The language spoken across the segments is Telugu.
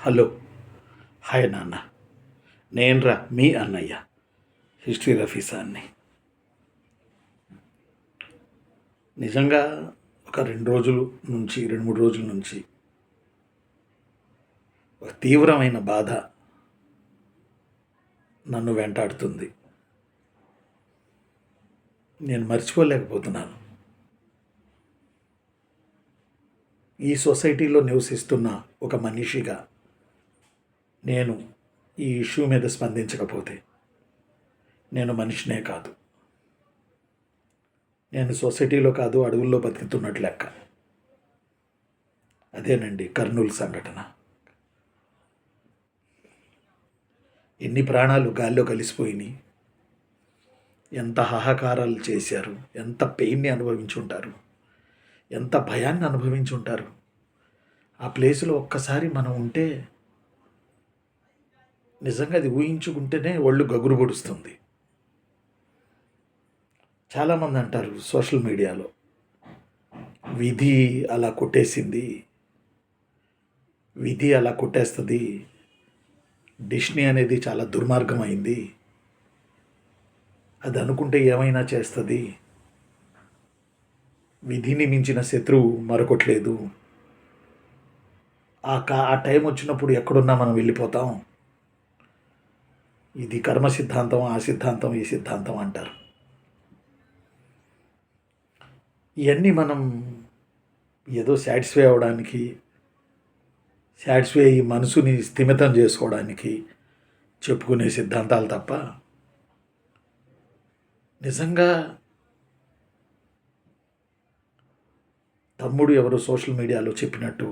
హలో. హాయ్ నాన్న. నేనురా మీ అన్నయ్య. హిస్టరీ రఫీసాన్ని. నిజంగా ఒక రెండు రోజులు నుంచి రెండు మూడు రోజుల నుంచి ఒక తీవ్రమైన బాధ నన్ను వెంటాడుతుంది. నేను మర్చిపోలేకపోతున్నాను. ఈ సొసైటీలో నివసిస్తున్న ఒక మనిషిగా నేను ఈ ఇష్యూ మీద స్పందించకపోతే నేను మనిషినే కాదు. నేను సొసైటీలో కాదు అడవుల్లో బతుకుతున్నట్లు లెక్క. అదేనండి కర్నూలు సంఘటన. ఎన్ని ప్రాణాలు గాల్లో కలిసిపోయినాయి. ఎంత హాహాకారాలు చేశారు. ఎంత పెయిన్ని అనుభవించి ఉంటారు ఎంత భయాన్ని అనుభవించి ఉంటారు ఆ ప్లేస్లో ఒక్కసారి మనం ఉంటే నిజంగా అది ఊహించుకుంటేనే ఒళ్ళు గగురు పొడుస్తుంది. చాలామంది అంటారు సోషల్ మీడియాలో విధి అలా కొట్టేసింది విధి అలా కొట్టేస్తుంది డిష్ని అనేది చాలా దుర్మార్గం అయింది అది అనుకుంటే ఏమైనా చేస్తుంది విధిని మించిన శత్రువు మరొకట్లేదు ఆ కా ఆ టైం వచ్చినప్పుడు ఎక్కడున్నా మనం వెళ్ళిపోతాం. ఇది కర్మ సిద్ధాంతం ఆ సిద్ధాంతం ఈ సిద్ధాంతం అంటారు. ఇవన్నీ మనం ఏదో సాటిస్ఫై అవ్వడానికి సాటిస్ఫై అయ్యి మనసుని స్థిమితం చేసుకోవడానికి చెప్పుకునే సిద్ధాంతాలు తప్ప నిజంగా తమ్ముడు ఎవరు సోషల్ మీడియాలో చెప్పినట్టు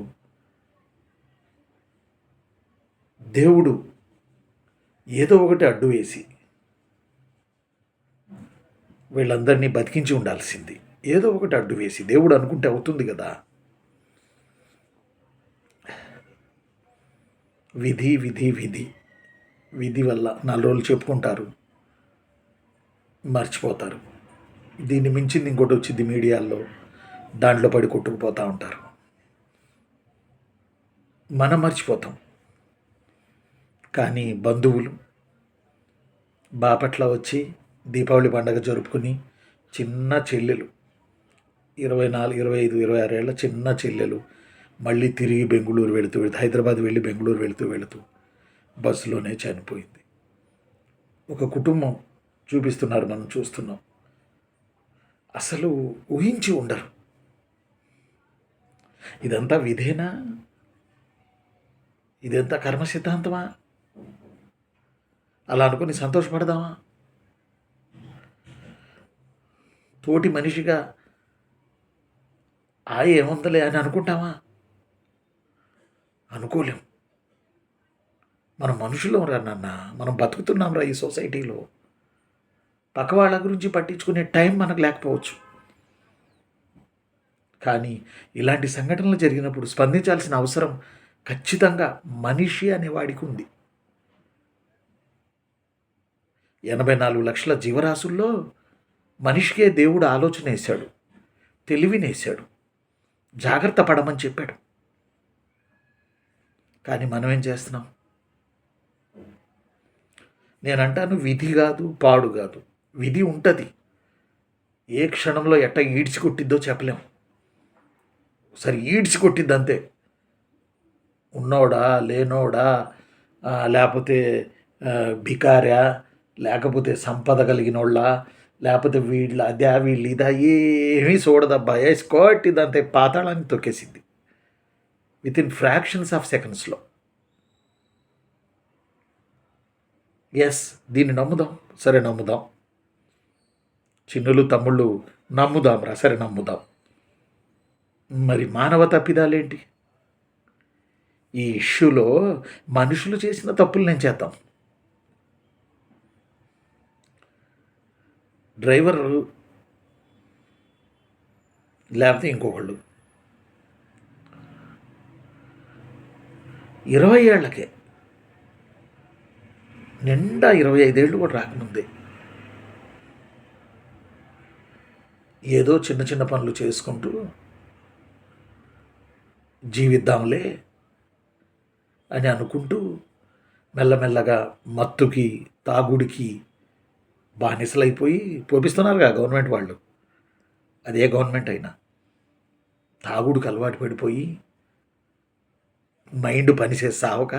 దేవుడు ఏదో ఒకటి అడ్డు వేసి వీళ్ళందరినీ బతికించి ఉండాల్సింది. ఏదో ఒకటి అడ్డు వేసి దేవుడు అనుకుంటే అవుతుంది కదా. విధి విధి విధి విధి వల్ల నాలుగు రోజులు చెప్పుకుంటారు. మర్చిపోతారు. దీన్ని మించింది ఇంకోటి వచ్చింది మీడియాల్లో. దాంట్లో పడి కొట్టుకుపోతూ ఉంటారు. మనం మర్చిపోతాం. కానీ బంధువులు బాపట్ల వచ్చి దీపావళి పండగ జరుపుకుని చిన్న చెల్లెలు ఇరవై నాలుగు ఇరవై ఐదు ఇరవై ఆరు ఏళ్ళ చిన్న చెల్లెలు మళ్ళీ తిరిగి బెంగళూరు వెళుతూ వెళుతూ హైదరాబాద్ వెళ్ళి బెంగళూరు వెళుతూ వెళుతూ బస్సులోనే చనిపోయింది. ఒక కుటుంబం చూపిస్తున్నారు మనం చూస్తున్నాం. అసలు ఊహించి ఉండరు. ఇదంతా విధేనా? ఇదంతా కర్మ సిద్ధాంతమా అలా అనుకుని సంతోషపడదామా? తోటి మనిషిగా ఆ ఏముందలే అని అనుకుంటామా? అనుకోలేం. మనం మనుషులం రా నాన్న. మనం బతుకుతున్నాం రా ఈ సొసైటీలో. పక్క వాళ్ళ గురించి పట్టించుకునే టైం మనకు లేకపోవచ్చు. కానీ ఇలాంటి సంఘటనలు జరిగినప్పుడు స్పందించాల్సిన అవసరం ఖచ్చితంగా మనిషి అనేవాడికి ఉంది. ఎనభై నాలుగు లక్షల జీవరాశుల్లో మనిషికే దేవుడు ఆలోచన వేశాడు తెలివినేశాడు జాగ్రత్త పడమని చెప్పాడు. కానీ మనం ఏం చేస్తున్నాం? నేనంటాను విధి కాదు పాడు కాదు. విధి ఉంటుంది. ఏ క్షణంలో ఎట్ట ఈడ్చి కొట్టిద్దో చెప్పలేం. సరే ఈడ్చి కొట్టిద్ది అంతే ఉన్నోడా లేనోడా లేకపోతే ఆ, బికారా లేకపోతే సంపద కలిగినోళ్ళ లేకపోతే వీళ్ళ అదే వీళ్ళు ఇదా ఏమీ చూడదబ్బా వేసి కొట్టిద్ది పాతాళాన్ని తొక్కేసింది. విత్ ఇన్ ఫ్రాక్షన్స్ ఆఫ్ సెకండ్స్లో ఎస్ దీన్ని నమ్ముదాం. సరే నమ్ముదాం. చిన్నులు తమ్ముళ్ళు నమ్ముదాం రా సరే నమ్ముదాం. మరి మానవ తప్పిదాలేంటి? ఈ ఇష్యూలో మనుషులు చేసిన తప్పులు నేను చేద్దాం. డ్రైవర్ లేకపోతే ఇంకొకళ్ళు. ఇరవై ఏళ్ళకే నిండా ఇరవై ఐదేళ్ళు కూడా రాకముందే ఏదో చిన్న చిన్న పనులు చేసుకుంటూ జీవిద్దాంలే అని అనుకుంటూ మెల్లమెల్లగా మత్తుకి తాగుడికి బానిసలైపోయి పోపిస్తున్నారుగా గవర్నమెంట్ వాళ్ళు. అదే గవర్నమెంట్ అయినా. తాగుడుకు అలవాటు పడిపోయి మైండ్ పనిచేసి సావక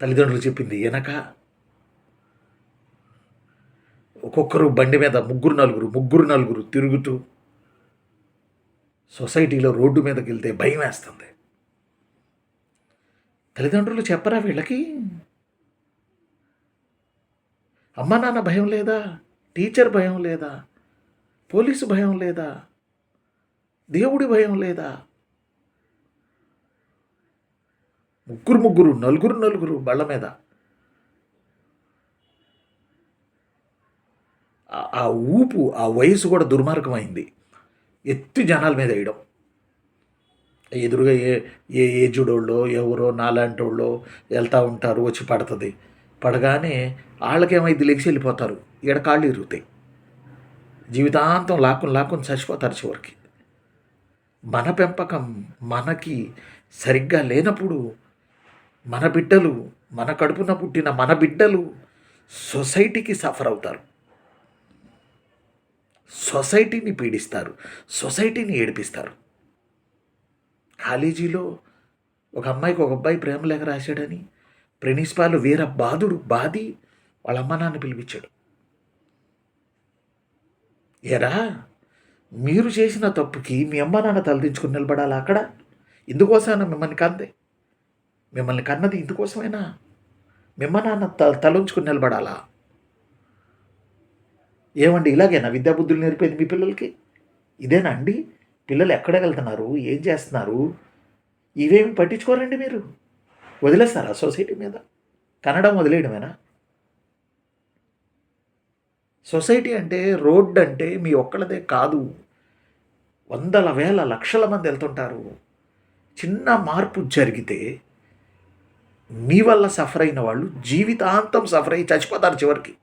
తల్లిదండ్రులు చెప్పింది వెనక ఒక్కొక్కరు బండి మీద ముగ్గురు నలుగురు ముగ్గురు నలుగురు తిరుగుతూ సొసైటీలో రోడ్డు మీదకి వెళ్తే భయం వేస్తుంది తల్లిదండ్రులు చెప్పరా వీళ్ళకి? అమ్మ నాన్న భయం లేదా? టీచర్ భయం లేదా? పోలీసు భయం లేదా? దేవుడి భయం లేదా? ముగ్గురు ముగ్గురు నలుగురు నలుగురు బళ్ళ మీద. ఆ- ఊపు ఆ వయసు కూడా దుర్మార్గమైంది. ఎత్తి జనాల మీద వేయడం. ఎదురుగా ఏ ఏ ఏజుడోళ్ళో ఎవరో నాలాంటి వాళ్ళో వెళ్తూ ఉంటారు వచ్చి పడుతుంది. పడగానే వాళ్ళకేమైంది లెగిసి వెళ్ళిపోతారు. ఎడకాళ్ళు ఇరుగుతాయి. జీవితాంతం లాక్కుని లాక్కుని చచ్చిపోతారు చివరికి. మన పెంపకం మనకి సరిగ్గా లేనప్పుడు మన బిడ్డలు మన కడుపున పుట్టిన మన బిడ్డలు సొసైటీకి సఫర్ అవుతారు. సొసైటీని పీడిస్తారు. సొసైటీని ఏడిపిస్తారు. కాలేజీలో ఒక అమ్మాయికి ఒక అబ్బాయి ప్రేమ లేఖ రాశాడని ప్రిన్సిపాల్ వీర బాధుడు బాధి వాళ్ళ అమ్మ నాన్న పిలిపించాడు. ఎరా మీరు చేసిన తప్పుకి మీ అమ్మ నాన్న తలదించుకుని నిలబడాలా అక్కడ? ఇందుకోసమైనా మిమ్మల్ని కందే మిమ్మల్ని కన్నది ఇందుకోసమేనా? మిమ్మ నాన్న తల తలంచుకుని నిలబడాలా? ఏమండి ఇలాగేనా? విద్యాబుద్ధులు నేర్పేది మీ పిల్లలకి? ఇదేనా అండి? పిల్లలు ఎక్కడ వెళ్తున్నారు? ఏం చేస్తున్నారు? ఇవేమి పట్టించుకోరండి మీరు? వదిలేస్తారా సొసైటీ మీద? కన్నడం వదిలేయడమేనా? సొసైటీ అంటే రోడ్ అంటే మీ ఒక్కళ్ళదే కాదు. వందల వేల లక్షల మంది వెళ్తుంటారు. చిన్న మార్పు జరిగితే మీ వల్ల సఫర్ అయిన వాళ్ళు జీవితాంతం సఫర్ అయ్యి చచ్చిపోతారు చివరికి.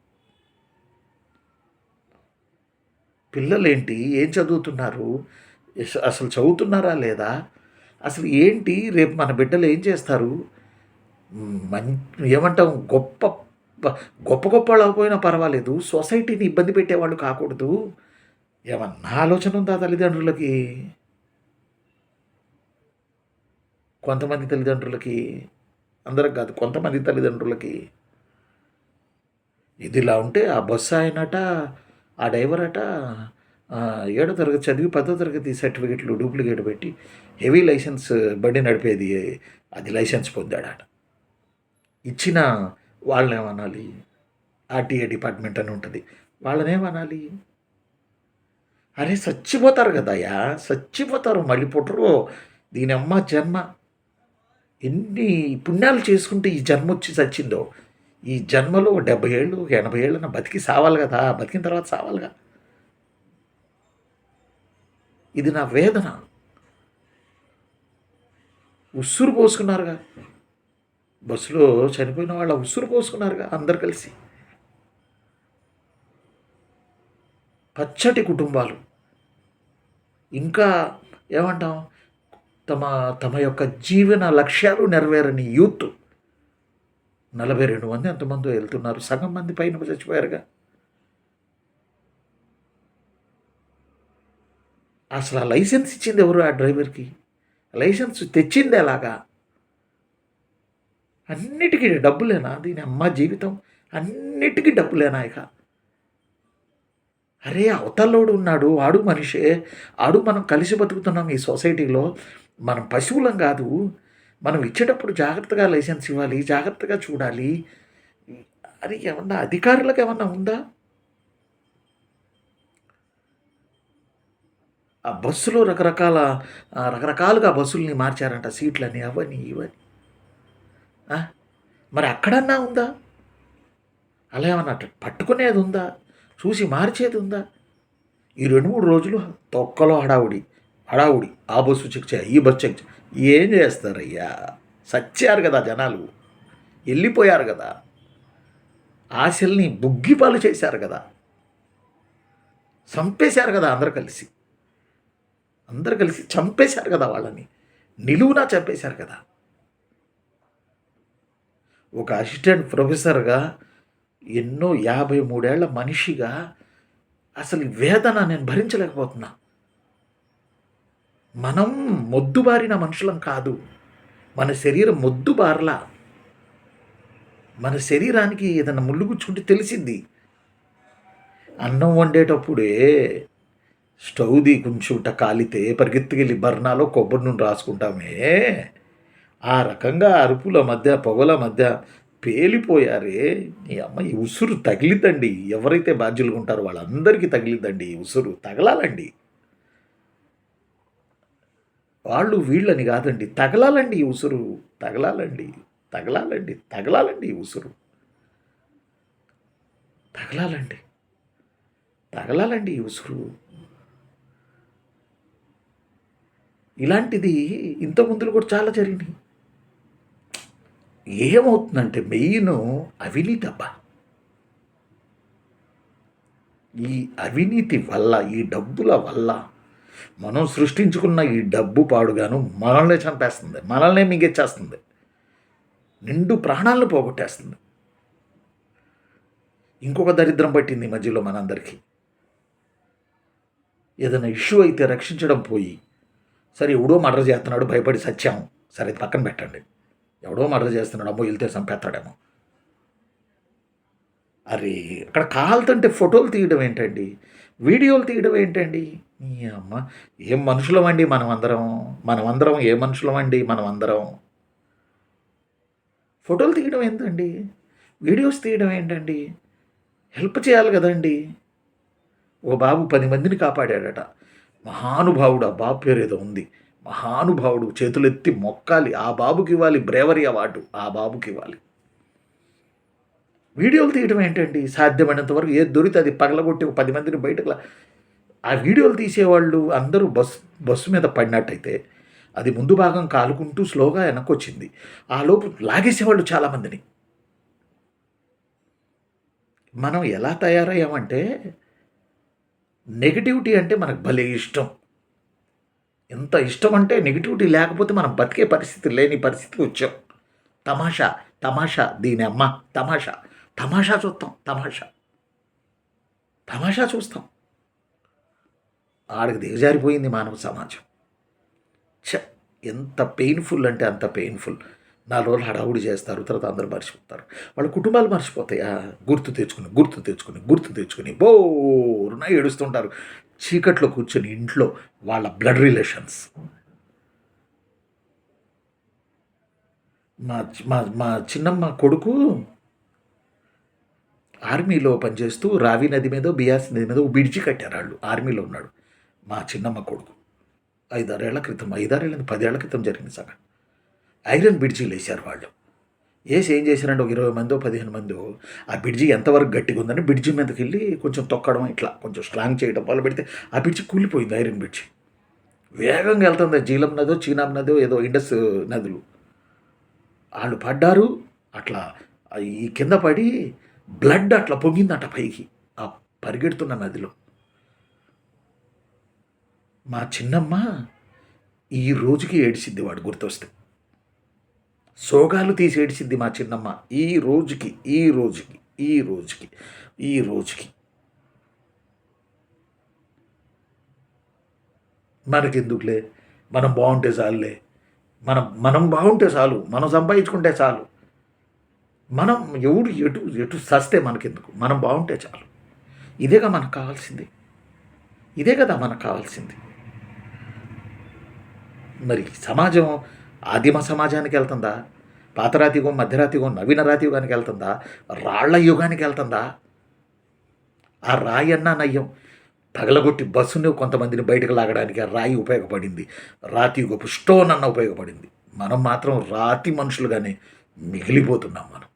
పిల్లలేంటి? ఏం చదువుతున్నారు? అసలు చదువుతున్నారా లేదా? అసలు ఏంటి? రేపు మన బిడ్డలు ఏం చేస్తారు? మం ఏమంటాం? గొప్ప గొప్ప గొప్ప వాళ్ళు అవ్వకపోయినా పర్వాలేదు. సొసైటీని ఇబ్బంది పెట్టేవాళ్ళు కాకూడదు. ఏమన్నా ఆలోచన ఉందా తల్లిదండ్రులకి? కొంతమంది తల్లిదండ్రులకి అందరికి కాదు కొంతమంది తల్లిదండ్రులకి. ఇదిలా ఉంటే ఆ బస్సు ఆయనట ఆ డ్రైవర్ అట ఏడో తరగతి చదివి పదో తరగతి సర్టిఫికెట్లు డూప్లికేట్ పెట్టి హెవీ లైసెన్స్ బండి నడిపేది అది లైసెన్స్ పొందాడట. ఇచ్చిన వాళ్ళని ఏమనాలి ఆర్టీఏ డిపార్ట్మెంట్ అని ఉంటుంది. వాళ్ళని ఏమనాలి అరే చచ్చిపోతారు కదయ్యా చచ్చిపోతారు మళ్ళీ పుట్టరు. దీని అమ్మ జన్మ. ఎన్ని పుణ్యాలు చేసుకుంటే ఈ జన్మ వచ్చి చచ్చిందో ఈ జన్మలో డెబ్బై ఏళ్ళు ఎనభై ఏళ్ళన బతికి సావాలి కదా. బతికిన తర్వాత సావాలిగా. ఇది నా వేదన. ఉస్సురు పోసుకున్నారుగా. బస్సులో చనిపోయిన వాళ్ళ ఉసురు పోసుకున్నారుగా అందరు కలిసి. పచ్చటి కుటుంబాలు. ఇంకా ఏమంటాం? తమ తమ యొక్క జీవన లక్ష్యాలు నెరవేరని యూత్. నలభై రెండు మంది ఎంతమంది వెళ్తున్నారు. సగం మంది పైన చచ్చిపోయారుగా. అసలు ఆ లైసెన్స్ ఇచ్చింది ఎవరు ఆ డ్రైవర్కి? లైసెన్స్ తెచ్చింది ఎలాగా? అన్నిటికీ డబ్బులేనా? దీని అమ్మ జీవితం. అన్నిటికీ డబ్బులేనా ఇక? అరే అవతల్లోడు ఉన్నాడు. ఆడు మనిషే. ఆడు మనం కలిసి బతుకుతున్నాం ఈ సొసైటీలో. మనం పశువులం కాదు. మనం ఇచ్చేటప్పుడు జాగ్రత్తగా లైసెన్స్ ఇవ్వాలి జాగ్రత్తగా చూడాలి. అది ఏమన్నా అధికారులకు ఏమన్నా ఉందా? ఆ బస్సులో రకరకాల రకరకాలుగా బస్సుల్ని మార్చారంట. సీట్లని అవని ఇవని. మరి అక్కడన్నా ఉందా? అలా ఏమన్నా పట్టుకునేది ఉందా? చూసి మార్చేది ఉందా? ఈ రెండు మూడు రోజులు తొక్కలో హడావుడి హడావుడి ఆ బస్సు చెక్ చేయ ఈ బస్సు చెక్ చేయ. ఏం చేస్తారయ్యా? సచ్చారు కదా జనాలు. వెళ్ళిపోయారు కదా. ఆశల్ని బుగ్గిపాలు చేశారు కదా. చంపేశారు కదా అందరు కలిసి. అందరు కలిసి చంపేశారు కదా వాళ్ళని. నిలువునా చంపేశారు కదా. ఒక అసిస్టెంట్ ప్రొఫెసర్గా ఎన్నో యాభై మూడేళ్ళ మనిషిగా అసలు వేదన నేను భరించలేకపోతున్నా. మనం మొద్దుబారిన మనుషులం కాదు. మన శరీరం మొద్దుబారల. మన శరీరానికి ఏదైనా ముళ్ళుగుచ్చుకుంటే తెలిసింది. అన్నం వండేటప్పుడే స్టవ్ది కొంచెంట కాలితే పరిగెత్తుకెళ్ళి బర్నాలో కొబ్బరి నూనె రాసుకుంటామే. ఆ రకంగా అరుపుల మధ్య పొగల మధ్య పేలిపోయారే. ఈ అమ్మ ఈ ఉసురు తగిలిద్దండి. ఎవరైతే బాధ్యులుగా ఉంటారో వాళ్ళందరికీ తగిలిద్దండి ఈ ఉసురు. తగలాలండి. వాళ్ళు వీళ్ళని కాదండి. తగలాలండి ఈ ఉసురు. తగలాలండి. తగలాలండి. తగలాలండి ఈ ఉసురు. తగలాలండి. తగలాలండి ఈ ఉసురు. ఇలాంటిది ఇంత ముందులు కూడా చాలా జరిగినాయి. ఏమవుతుందంటే మెయిన్ అవినీతి అబ్బా. ఈ అవినీతి వల్ల ఈ డబ్బుల వల్ల మనం సృష్టించుకున్న ఈ డబ్బు పాడుగాను మనల్నే చంపేస్తుంది మనల్నే మింగెచ్చేస్తుంది నిండు ప్రాణాలను పోగొట్టేస్తుంది. ఇంకొక దరిద్రం పట్టింది ఈ మధ్యలో మనందరికీ. ఏదైనా ఇష్యూ అయితే రక్షించడం పోయి సరే ఎవడో మర్డర్ చేస్తున్నాడు భయపడి సత్యాం సరే పక్కన పెట్టండి. ఎవడో మర్డర్ చేస్తున్నాడు అమ్మో వెళ్తే చంపేస్తాడేమో. అరే అక్కడ కాలుతుంటే ఫోటోలు తీయడం ఏంటండి? వీడియోలు తీయడం ఏంటండి? మీ అమ్మ ఏం మనుషులమండి మనం అందరం మనం అందరం ఏ మనుషులమండి మనం అందరం ఫోటోలు తీయడం ఏంటండి వీడియోస్ తీయడం ఏంటండి? హెల్ప్ చేయాలి కదండి. ఓ బాబు పది మందిని కాపాడాడట. మహానుభావుడు ఆ బాబు పేరు ఏదో ఉంది. మహానుభావుడు చేతులెత్తి మొక్కాలి. ఆ బాబుకి ఇవ్వాలి బ్రేవరీ అవార్డు ఆ బాబుకి ఇవ్వాలి వీడియోలు తీయడం ఏంటండి? సాధ్యమైనంత వరకు ఏది దొరికితే అది పగలగొట్టి ఒక పది మందిని బయటకు ఆ వీడియోలు తీసేవాళ్ళు అందరూ బస్ బస్సు మీద పడినట్టయితే అది ముందు భాగం కాలుకుంటూ స్లోగా వెనక్కి వచ్చింది ఆ లోపు లాగేసేవాళ్ళు చాలామందిని. మనం ఎలా తయారయ్యామంటే నెగిటివిటీ అంటే మనకు భలే ఇష్టం. ఎంత ఇష్టం అంటే నెగిటివిటీ లేకపోతే మనం బతికే పరిస్థితి లేని పరిస్థితికి వచ్చాం. తమాషా తమాషా దీని అమ్మ తమాషా. తమాషా చూస్తాం తమాషా. తమాషా చూస్తాం. ఆడికి దిగజారిపోయింది మానవ సమాజం. చ ఎంత పెయిన్ఫుల్ అంటే అంత పెయిన్ఫుల్ నాలుగు రోజులు హడావుడి చేస్తారు తర్వాత అందరూ మర్చిపోతారు. వాళ్ళ కుటుంబాలు మర్చిపోతాయా. గుర్తు తెచ్చుకుని గుర్తు తెచ్చుకుని గుర్తు తెచ్చుకుని బోరున ఏడుస్తుంటారు. చీకట్లో కూర్చొని ఇంట్లో వాళ్ళ బ్లడ్ రిలేషన్స్. మా మా మా చిన్నమ్మ కొడుకు ఆర్మీలో పనిచేస్తూ రావి నది మీద బియాస్ నది మీద బ్రిడ్జి కట్టారు వాళ్ళు. ఆర్మీలో ఉన్నాడు మా చిన్నమ్మ కొడుకు. ఐదారేళ్ళ క్రితం ఐదారేళ్ళ పదేళ్ళ క్రితం జరిగింది సగం ఐరన్ బ్రిడ్జీలు వేశారు వాళ్ళు. వేసి ఏం చేశారంటే ఒక ఇరవై మందో పదిహేను మందో ఆ బ్రిడ్జి ఎంతవరకు గట్టిగా ఉందని బ్రిడ్జి మీదకి వెళ్ళి కొంచెం తొక్కడం ఇట్లా కొంచెం స్ట్రాంగ్ చేయడం వల్ల పెడితే ఆ బ్రిడ్జి కూలిపోయింది ఐరన్ బ్రిడ్జి. వేగంగా వెళ్తుంది జీలం నదో చీనాం నదో ఏదో ఇండస్ నదులు. వాళ్ళు పడ్డారు అట్లా ఈ కింద పడి బ్లడ్ అట్లా పొంగిందట పైకి ఆ పరిగెడుతున్న నదిలో. మా చిన్నమ్మ ఈ రోజుకి ఏడిసిద్ది వాడు గుర్తొస్తే. సోగాలు తీసేడిచింది మా చిన్నమ్మ. ఈ రోజుకి ఈ రోజుకి ఈ రోజుకి ఈ రోజుకి. మనకెందుకులే? మనం బాగుంటే చాలులే. మనం మనం బాగుంటే చాలు. మనం సంపాదించుకుంటే చాలు. మనం ఎవడు ఎటు ఎటు సస్తే మనకెందుకు? మనం బాగుంటే చాలు. ఇదేగా మనకు కావాల్సింది. ఇదే కదా మనకు కావాల్సింది. మరి సమాజం ఆదిమ సమాజానికి వెళ్తుందా? పాతరాతి యుగం మధ్యరాతి యుగం నవీన రాతి యుగానికి వెళ్తుందా? రాళ్ళ యుగానికి వెళ్తుందా? ఆ రాయి అన్నా నయ్యం. తగలగొట్టి బస్సుని కొంతమందిని బయటకు లాగడానికి ఆ రాయి ఉపయోగపడింది. రాతి యుగపు స్టోన్ అన్న ఉపయోగపడింది. మనం మాత్రం రాతి మనుషులుగానే మిగిలిపోతున్నాం మనం.